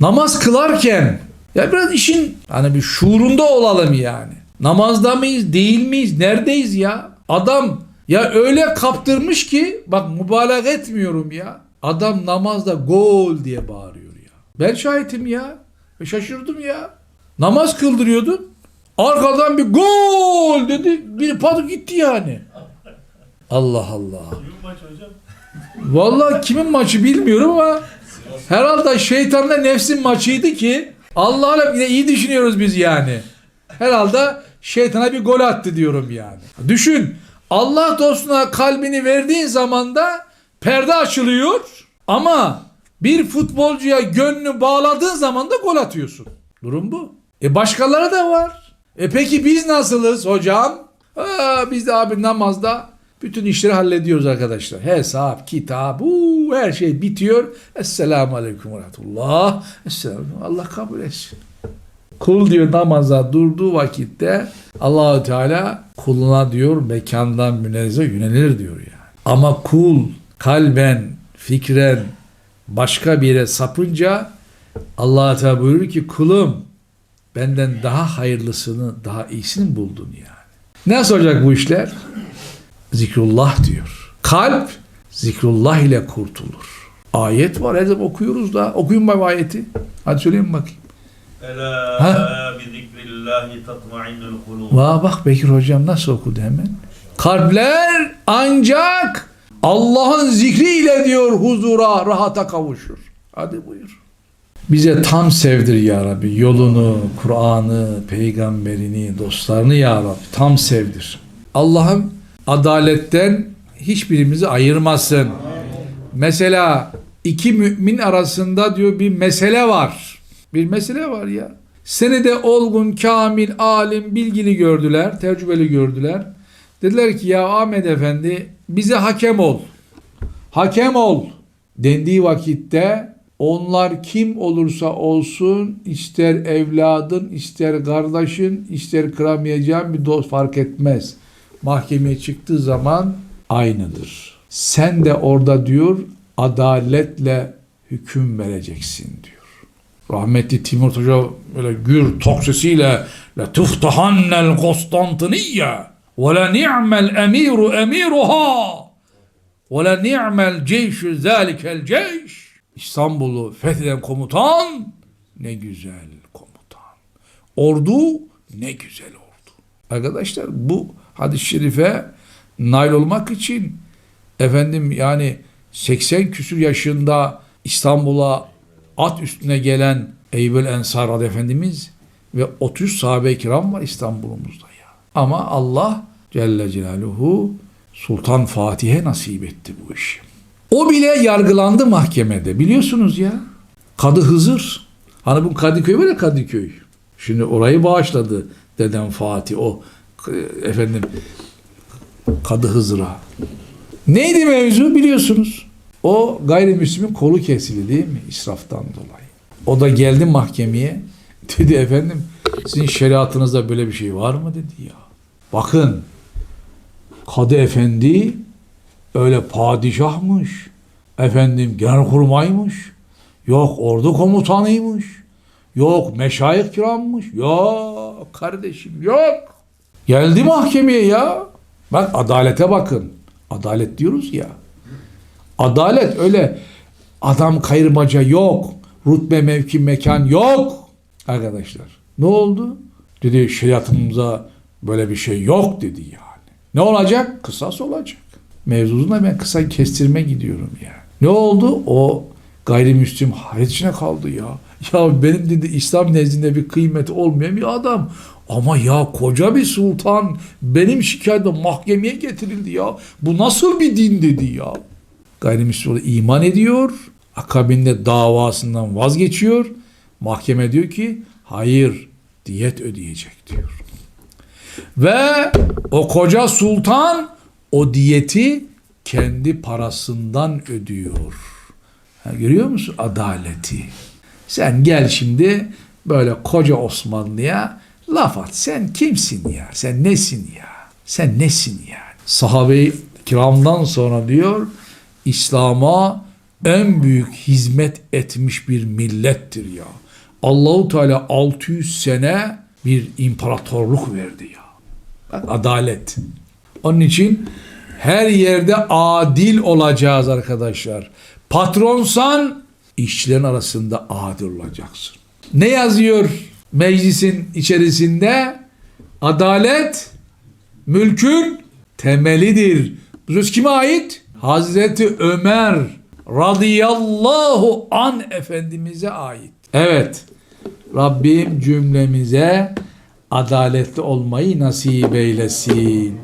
Namaz kılarken ya biraz işin hani bir şuurunda olalım yani. Namazda mıyız, değil miyiz, neredeyiz ya? Adam ya öyle kaptırmış ki bak mübalağa etmiyorum ya. Adam namazda gol diye bağırıyor ya. Ben şahitim ya. Şaşırdım ya. Namaz kıldırıyordum. Arkadan bir gol dedi. Bir padı gitti yani. Allah Allah. Vallahi kimin maçı bilmiyorum ama herhalde şeytanla nefsin maçıydı ki Allah'la yine iyi düşünüyoruz biz yani. Herhalde şeytana bir gol attı diyorum yani. Düşün Allah dostuna kalbini verdiğin zaman da perde açılıyor ama bir futbolcuya gönlünü bağladığın zaman da gol atıyorsun. Durum bu. E başkaları da var. E peki biz nasılız hocam? Aa, biz de abi namazda bütün işleri hallediyoruz arkadaşlar. Hesap, kitap, uu, her şey bitiyor. Esselamu Aleyküm ve Rahmetullah. Allah kabul etsin. Kul diyor namaza durduğu vakitte Allahü Teala kuluna diyor mekandan münezzeh yönelir diyor yani. Ama kul kalben, fikren başka bir yere sapınca Allah Teala buyurur ki kulum benden daha hayırlısını, daha iyisini buldun yani. Nasıl olacak bu işler? Zikrullah diyor. Kalp zikrullah ile kurtulur. Ayet var. Her zaman okuyoruz da. Okuyun bak ayeti. Hadi söyleyin bakayım. Ela Ha? bi zikrillahi tatmainnul kulub. Vah bak Bekir hocam nasıl okudu hemen. Kalpler ancak Allah'ın zikriyle diyor huzura, rahata kavuşur. Hadi buyur. Bize tam sevdir ya Rabbi. Yolunu, Kur'an'ı, peygamberini, dostlarını ya Rabbi. Tam sevdir. Allah'ım adaletten hiçbirimizi ayırmasın. Mesela iki mümin arasında diyor bir mesele var. Bir mesele var ya. Seni de olgun, kamil, alim, bilgili gördüler, tecrübeli gördüler. Dediler ki ya Ahmet Efendi bize hakem ol. Hakem ol dendiği vakitte onlar kim olursa olsun ister evladın, ister kardeşin, ister kıramayacağın bir dost fark etmez. Mahkemeye çıktığı zaman aynıdır. Sen de orada diyor adaletle hüküm vereceksin diyor. Rahmetli Timur Hoca böyle gür tok sesiyle la tuftahannel Konstantiniyye ve la ni'mel emiru emiruha ve la ni'mel ceyşü zâlikel ceyş İstanbul'u fetheden komutan ne güzel komutan. Ordu ne güzel ordu. Arkadaşlar bu hadis-i şerife nail olmak için efendim yani 80 küsür yaşında İstanbul'a at üstüne gelen Eybel Ensar Efendimiz ve 30 sahabe-i kiram var İstanbul'umuzda ya. Ama Allah Celle Celaluhu Sultan Fatih'e nasip etti bu işi. O bile yargılandı mahkemede biliyorsunuz ya. Kadı Hızır. Hani bu Kadıköy ya Kadıköy. Şimdi orayı bağışladı dedem Fatih o efendim Kadı Hızır'a. Neydi mevzu biliyorsunuz. O gayrimüslimin kolu kesildi değil mi? İsraftan dolayı. O da geldi mahkemeye. Dedi efendim sizin şeriatınızda böyle bir şey var mı dedi ya. Bakın Kadı Efendi öyle padişahmış. Efendim genelkurmaymış. Yok ordu komutanıymış. Yok meşayih kirammış. Yok kardeşim yok. Geldi mahkemeye ya. Bak adalete bakın. Adalet diyoruz ya. Adalet öyle adam kayırmaca yok. Rutbe mevki mekan yok. Arkadaşlar ne oldu? Dedi şeriatımıza böyle bir şey yok dedi yani. Ne olacak? Kısas olacak. Mevzusuna ben kısa kestirme gidiyorum yani. Ne oldu? O gayrimüslim hayret içine kaldı ya. Ya benim dedi İslam nezdinde bir kıymeti olmayan bir adam. Ama ya koca bir sultan benim şikayetim mahkemeye getirildi ya. Bu nasıl bir din dedi ya. Gayrimüslim iman ediyor. Akabinde davasından vazgeçiyor. Mahkeme diyor ki hayır diyet ödeyecek diyor. Ve o koca sultan o diyeti kendi parasından ödüyor. Ha, görüyor musun adaleti? Sen gel şimdi böyle koca Osmanlı'ya laf at. Sen kimsin ya? Sen nesin ya? Sen nesin ya? Sahabe-i kiramdan sonra diyor İslam'a en büyük hizmet etmiş bir millettir ya. Allahu Teala 600 sene bir imparatorluk verdi ya. Bak, Adalet. Onun için her yerde adil olacağız arkadaşlar. Patronsan işçilerin arasında adil olacaksın. Ne yazıyor meclisin içerisinde? Adalet mülkün temelidir. Bu söz kime ait? Hazreti Ömer radıyallahu an efendimize ait. Evet. Rabbim cümlemize adaletli olmayı nasip eylesin.